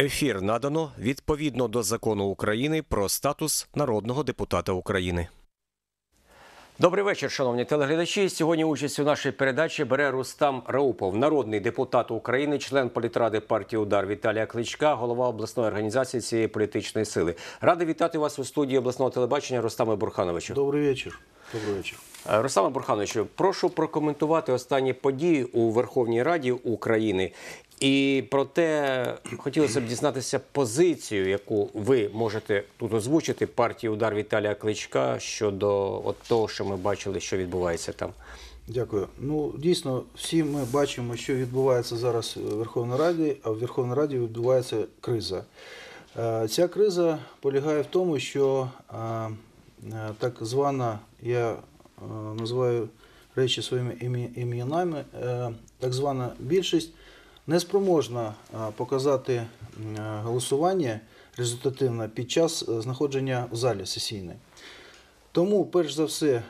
Ефір надано відповідно до закону України про статус народного депутата України. Добрий вечір, шановні телеглядачі. Сьогодні участь у нашій передачі бере Рустам Раупов, народний депутат України, член політради партії Удар Віталія Кличка, голова обласної організації цієї політичної сили. Радий вітати вас у студії обласного телебачення Рустаме Бурхановичу. Добрий вечір. Добрий вечір. Е, Рустаме Бурхановичу, прошу прокоментувати останні події у Верховній Раді України. І проте хотілося б дізнатися позицію, яку ви можете тут озвучити партії Удар Віталія Кличка щодо от того, що ми бачили, що відбувається там. Дякую. Ну дійсно, всі ми бачимо, що відбувається зараз в Верховній Раді, а в Верховній Раді відбувається криза. Е, Ця криза полягає в тому, що е, е, так звана, я називаю речі своїми ім'я- ім'янами, так звана більшість не спроможна е, показати е, голосування результативне під час е, знаходження в залі сесійної. Тому, перш за все,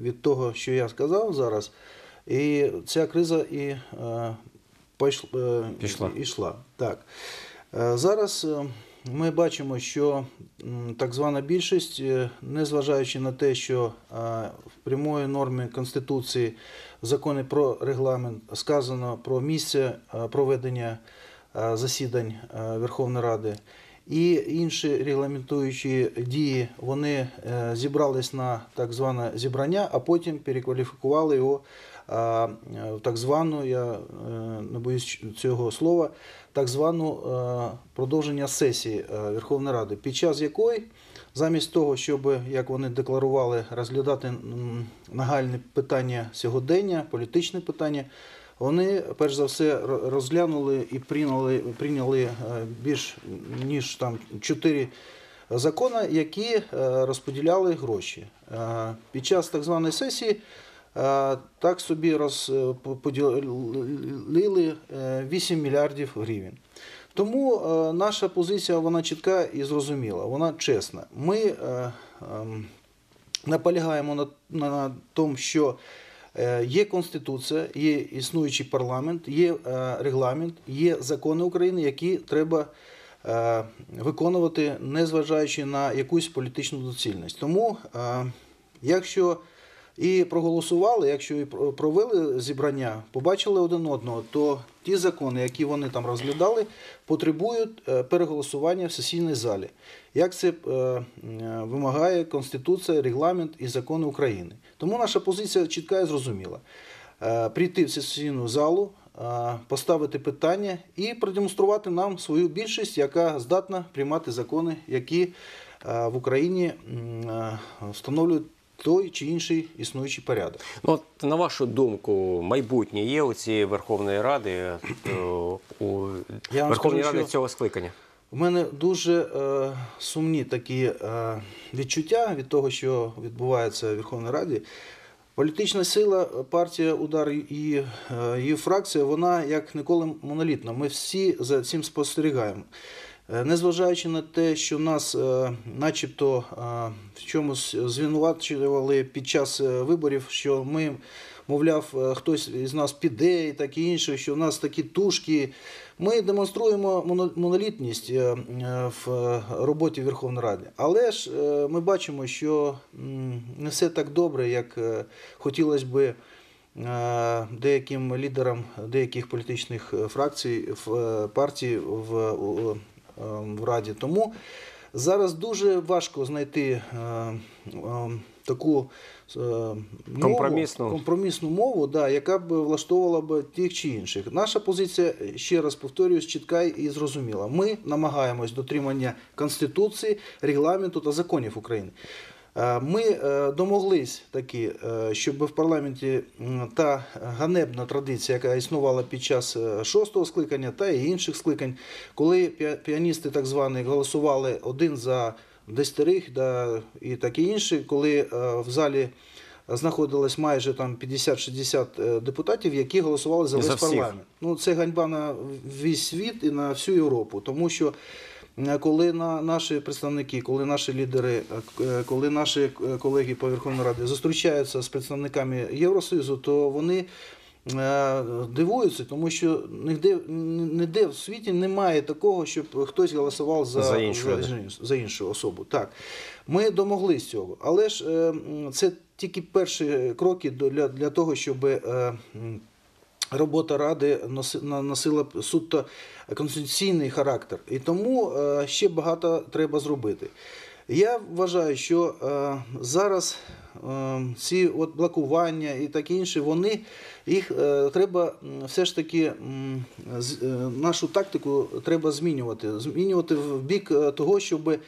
від того, що я сказав зараз, і ця криза і Пішла. ішла. Так. Зараз ми бачимо, що так звана більшість, е, незважаючи на те, що е, в прямої нормі Конституції в законі про регламент сказано про місце е, проведення засідань Верховної Ради. І інші регламентуючі дії вони зібрались на так зване зібрання, а потім перекваліфікували його е, так звану, я е, не боюсь цього слова, так звану е, продовження сесії Верховної Ради, під час якої замість того, щоб, як вони декларували, розглядати м, нагальні питання сьогодення, політичні питання, вони перш за все розглянули і прийняли, прийняли більш ніж там чотири закони, які розподіляли гроші. Під час так званої сесії так собі розподілили 8 мільярдів гривень. Тому е, наша позиція вона чітка і зрозуміла, вона чесна. Ми е, ем, наполягаємо на, на тому, що е, є Конституція, є існуючий парламент, є е, регламент, є закони України, які треба е, виконувати, незважаючи на якусь політичну доцільність. Тому, е, якщо і проголосували, якщо і про- провели зібрання, побачили один одного, то ті закони, які вони там розглядали, потребують е, переголосування в сесійній залі. Як це е, е, вимагає Конституція, регламент і закони України. Тому наша позиція чітка і зрозуміла. Прийти в сесійну залу, поставити питання і продемонструвати нам свою більшість, яка здатна приймати закони, які в Україні встановлюють той чи інший існуючий порядок. Ну, от, на вашу думку, майбутнє є у цієї Верховної Ради е, у Я Верховній скажу, Раді що- цього скликання? У мене дуже е, сумні такі е, відчуття від того, що відбувається в Верховній Раді. Політична сила, партія Удар і е, її фракція, вона як ніколи монолітна. Ми всі за цим спостерігаємо. Е, Незважаючи на те, що нас е, начебто е, в чомусь звинувачували під час виборів, що ми, мовляв, хтось із нас піде і таке інше, що в нас такі тушки. Ми демонструємо моно- монолітність в роботі Верховної Ради. Але ж ми бачимо, що не все так добре, як хотілося би деяким лідерам деяких політичних фракцій в партії в, в Раді. Тому зараз дуже важко знайти е, е, таку е, мову, Компромісну. компромісну мову, да, яка б влаштовувала б тих чи інших. Наша позиція, ще раз повторююсь, чітка і зрозуміла. Ми намагаємось дотримання Конституції, регламенту та законів України. Е, Ми е, домоглись таки, е, щоб в парламенті та ганебна традиція, яка існувала під час шостого скликання та і інших скликань, коли піаністи так звані голосували один за десятерих да, і таке інше, коли в залі знаходилось майже там 50-60 е, депутатів, які голосували за весь за парламент. Ну, це ганьба на весь світ і на всю Європу, тому що коли на наші представники, коли наші лідери, е, е, коли наші е, колеги по Верховній Раді зустрічаються з представниками Євросоюзу, то вони е, дивуються, тому що ніде, ніде в світі немає такого, щоб хтось голосував за, За іншу за, за іншу особу. Так, ми домоглись цього, але ж е, це тільки перші кроки для, для того, щоб е, робота ради носила суто конституційний характер. І тому е, ще багато треба зробити. Я вважаю, що е, зараз е, ці от блокування і таке інше, вони їх треба все ж таки нашу тактику треба змінювати. Змінювати в бік того, щоб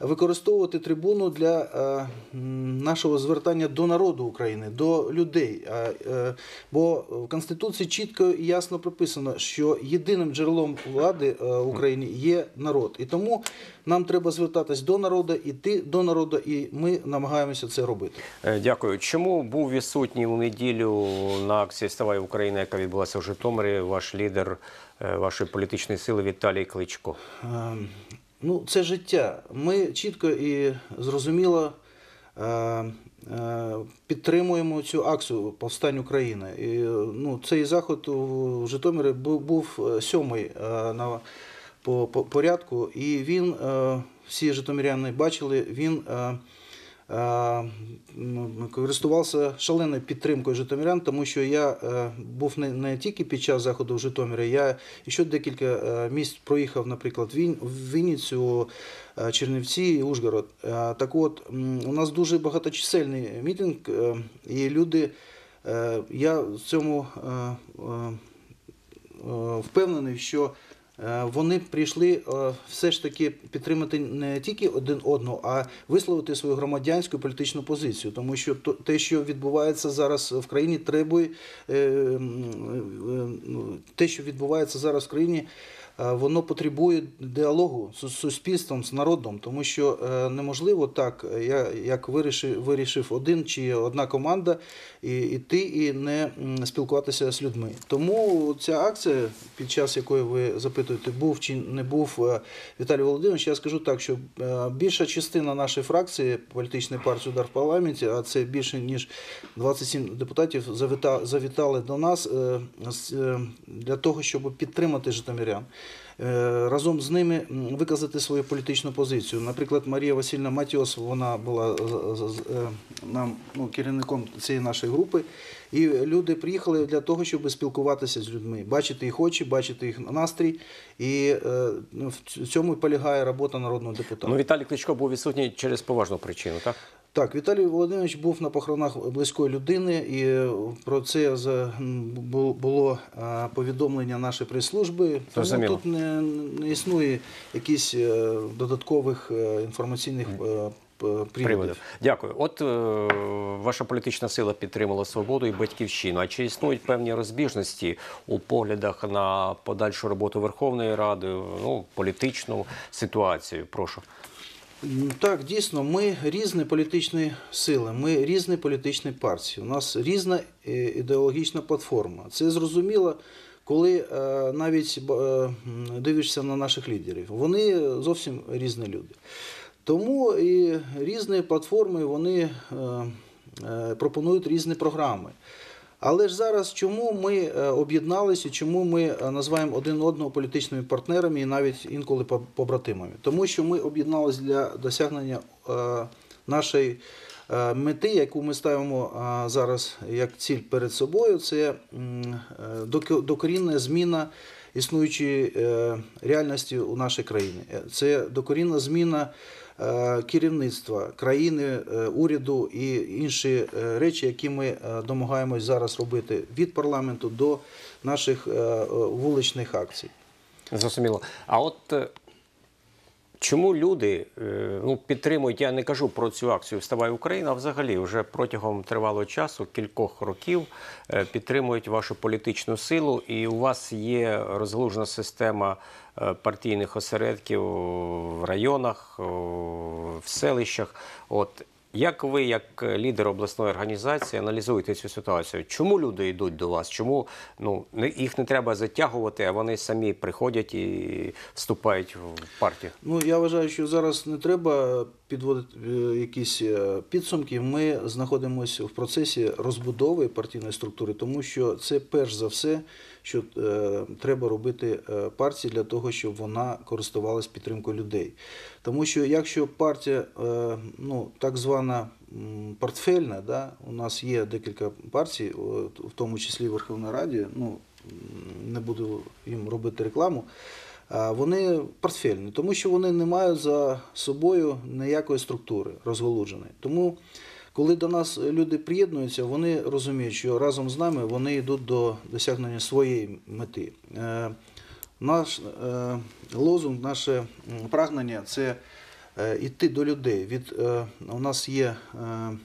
використовувати трибуну для е, нашого звертання до народу України, до людей. Е, Бо в Конституції чітко і ясно прописано, що єдиним джерелом влади е, в Україні є народ. І тому нам треба звертатись до народу, іти до народу, і ми намагаємося це робити. Дякую. Чому був відсутній у неділю на акції Ставай Україна, яка відбулася в Житомирі, ваш лідер вашої політичної сили Віталій Кличко? Ну, це життя. Ми чітко і зрозуміло е, е, підтримуємо цю акцію повстань України. І, ну, цей заход у Житомирі був, був е, сьомий на по, по порядку, і він, всі житомиряни бачили, він користувався шаленою підтримкою житомирян, тому що я е, був не, не тільки під час заходу в Житомирі, я ще декілька е, місць проїхав, наприклад, в Вінницю, е, Чернівці і Ужгород. Е, Так от, у нас дуже багаточисельний мітинг, е, і люди, е, я в цьому е, е, е, впевнений, що е, вони прийшли е, все ж таки підтримати не тільки один одного, а висловити свою громадянську політичну позицію. Тому що те, що відбувається зараз в країні, требує е, е, те, що відбувається зараз в країні. Е, Воно потребує діалогу з суспільством, з народом, тому що е, неможливо так, е, як вирішив, вирішив один чи одна команда, і йти і не спілкуватися з людьми. Тому ця акція, під час якої ви запитуєте, був чи не був Віталій Володимирович, я скажу так, що більша частина нашої фракції політичної партії удар в парламенті, а це більше ніж 27 депутатів, завіта- завітали до нас для того, щоб підтримати житомирян. Е, Разом з ними виказати свою політичну позицію. Наприклад, Марія Васильівна Матіос, вона була з- е, нам ну, керівником цієї нашої групи. І люди приїхали для того, щоб спілкуватися з людьми, бачити їх очі, бачити їх настрій. І е, в цьому полягає робота народного депутата. Ну, Віталій Кличко був відсутній через поважну причину, так? Так, Віталій Володимирович був на похоронах близької людини, і про це було повідомлення нашої прес-служби. Тому тут не, не існує якихось е, додаткових е, інформаційних е, приводів. Приводів. Дякую. От е, ваша політична сила підтримала свободу і батьківщину. А чи існують певні розбіжності у поглядах на подальшу роботу Верховної Ради, ну політичну ситуацію? Прошу. Так, дійсно, ми різні політичні сили, ми різні політичні партії. У нас різна е, ідеологічна платформа. Це зрозуміло, коли е, навіть е, дивишся на наших лідерів. Вони зовсім різні люди. Тому і різні платформи вони пропонують різні програми. Але ж зараз чому ми е, об'єдналися, чому ми е, називаємо один одного політичними партнерами і навіть інколи по- побратимами? Тому що ми об'єдналися для досягнення е, нашої мети, яку ми ставимо зараз як ціль перед собою, це докорінна зміна існуючої реальності у нашій країні. Це докорінна зміна керівництва країни, е, уряду і інші е, речі, які ми е, домагаємось зараз робити від парламенту до наших е, е, вуличних акцій. Зрозуміло. А от е, чому люди е, ну, підтримують, я не кажу про цю акцію Вставай Україна, а взагалі вже протягом тривалого часу, кількох років, е, підтримують вашу політичну силу, і у вас є розглужена система е, партійних осередків в районах, в селищах. От Як ви, як е, лідер обласної організації, аналізуєте цю ситуацію? Чому люди йдуть до вас? Чому ну їх не треба затягувати, а вони самі приходять і вступають в партію? Ну, я вважаю, що зараз не треба підводити е, якісь е, підсумки. Ми знаходимося в процесі розбудови партійної структури, тому що це перш за все, що е, треба робити е, партії для того, щоб вона користувалась підтримкою людей. Тому що якщо партія, е, ну так звана портфельна, да, у нас є декілька партій, в тому числі в Верховній Раді, ну не буду їм робити рекламу. Вони портфельні, тому що вони не мають за собою ніякої структури розголудженої. Тому, коли до нас люди приєднуються, вони розуміють, що разом з нами вони йдуть до досягнення своєї мети. Е, Наш е, лозунг, наше прагнення це е, йти до людей. Від, е, у нас є е, е,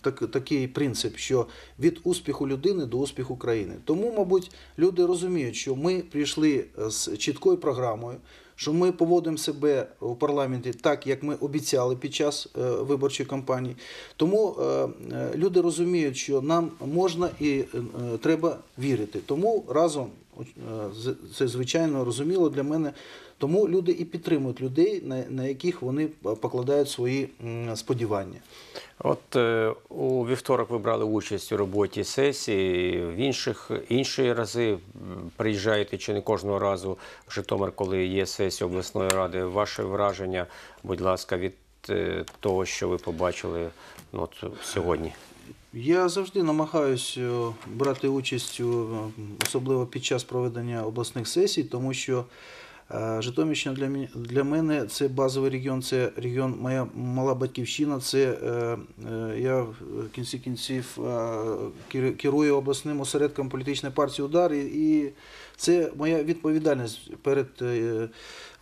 так, такий принцип, що від успіху людини до успіху країни. Тому, мабуть, люди розуміють, що ми прийшли з чіткою програмою, що ми поводимо себе у парламенті так, як ми обіцяли під час е, виборчої кампанії. Тому е, е, люди розуміють, що нам можна і е, е, треба вірити. Тому разом е, це звичайно розуміло для мене. Тому люди і підтримують людей, на, на яких вони покладають свої сподівання. От е, у вівторок ви брали участь у роботі сесії. В інших інші рази приїжджаєте чи не кожного разу в Житомир, коли є сесія обласної ради. Ваше враження, будь ласка, від е, того, що ви побачили ну, от, сьогодні. Я завжди намагаюся брати участь, особливо під час проведення обласних сесій, тому що е, Житомирщина для, мене це базовий регіон, це регіон, моя мала батьківщина. Це е, е, я в кінці кінців е, керую обласним осередком політичної партії Удар, і, це моя відповідальність перед е,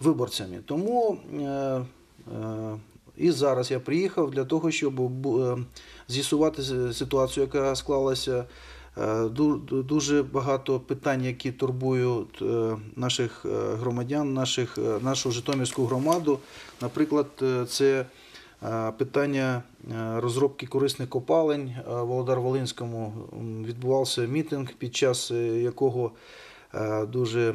виборцями. Тому е, е, і зараз я приїхав для того, щоб е, з'ясувати ситуацію, яка склалася. Е, ду- ду- Дуже багато питань, які турбують е, наших громадян, наших, нашу Житомирську громаду. Наприклад, це питання розробки корисних копалень. В Володар-Волинському відбувався мітинг, під час якого Дуже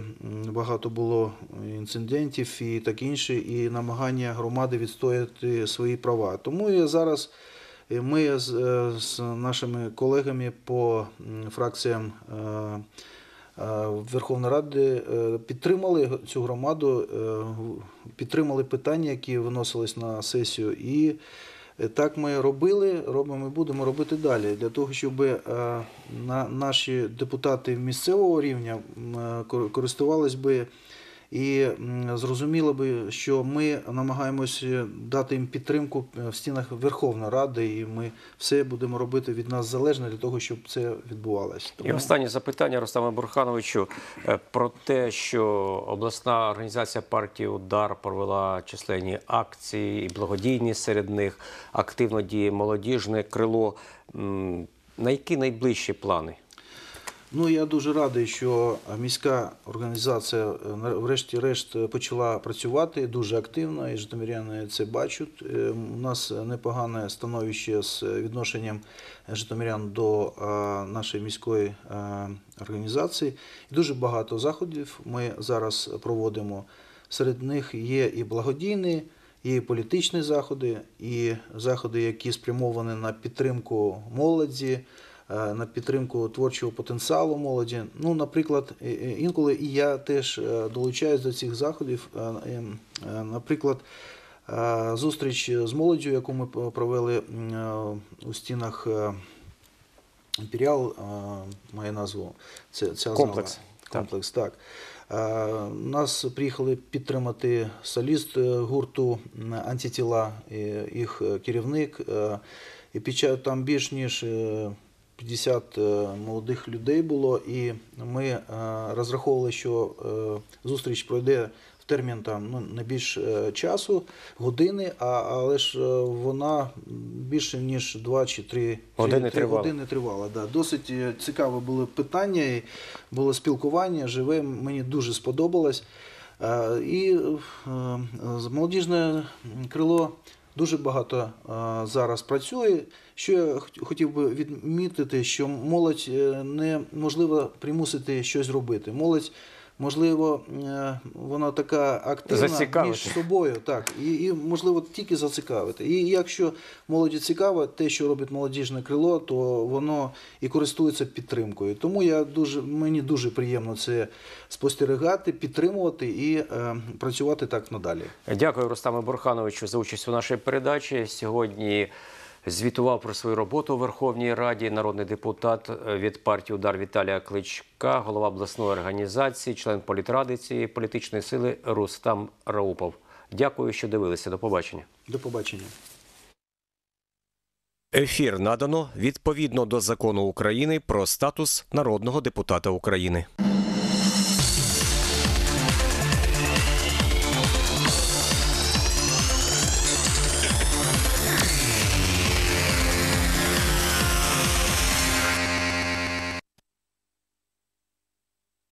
багато було інцидентів і так інше, і намагання громади відстояти свої права. Тому я зараз е, ми з, е, з нашими колегами по фракціям е, е, Верховної Ради е, підтримали цю громаду, е, підтримали питання, які виносились на сесію. І е, так ми робили, робимо і будемо робити далі. Для того, щоб е, на наші депутати місцевого рівня е, користувались би і зрозуміло би, що ми намагаємося дати їм підтримку е, в стінах Верховної Ради, і ми все будемо робити від нас залежне для того, щоб це відбувалося. І останнє запитання Рустаму Бурхановичу е, про те, що обласна організація партії Удар провела численні акції і благодійні серед них активно діє молодіжне крило. На які найближчі плани? Ну, я дуже радий, що міська організація е, врешті-решт е, почала працювати дуже активно, і житомиряни це бачать. Е, У нас непогане становище з відношенням житомирян до нашої міської організації. Дуже багато заходів ми зараз проводимо. Серед них є і благодійні, і політичні заходи, і заходи, які спрямовані на підтримку молоді на підтримку творчого потенціалу молоді. Ну, наприклад, інколи і я теж е, долучаюсь до цих заходів. Е, е, е, Наприклад, е, зустріч з молоддю, яку ми провели е, у стінах е, Імперіал, е, має назву. Це, ця Комплекс. зала. Комплекс, так. Е, Нас приїхали підтримати соліст е, гурту антитіла, їх е, керівник. е, І під час там більш ніж е, 50 е, молодих людей було, і ми е, розраховували, що е, зустріч пройде в термін там ну не більш часу, години, а але ж вона більше ніж 2 чи 3 Години тривала. години тривала. Да. Досить цікаве було питання, і було спілкування живе. Мені дуже сподобалось. І молодіжне крило дуже багато зараз працює. Що я хотів би відмітити, що молодь е, неможливо примусити щось робити. Молодь, можливо, е, вона така активна Зацікавити. між собою, так, і, і можливо тільки зацікавити. І якщо молоді цікаво, те, що робить молодіжне крило, то воно і користується підтримкою. Тому я дуже мені дуже приємно це спостерігати, підтримувати і е, працювати так надалі. Дякую, Рустаме Бурхановичу, за участь у нашій передачі. Сьогодні звітував про свою роботу у Верховній Раді народний депутат е, від партії Удар Віталія Кличка, голова обласної організації, член політради цієї політичної сили Рустам Раупов. Дякую, що дивилися. До побачення. До побачення. Ефір надано відповідно до закону України про статус народного депутата України.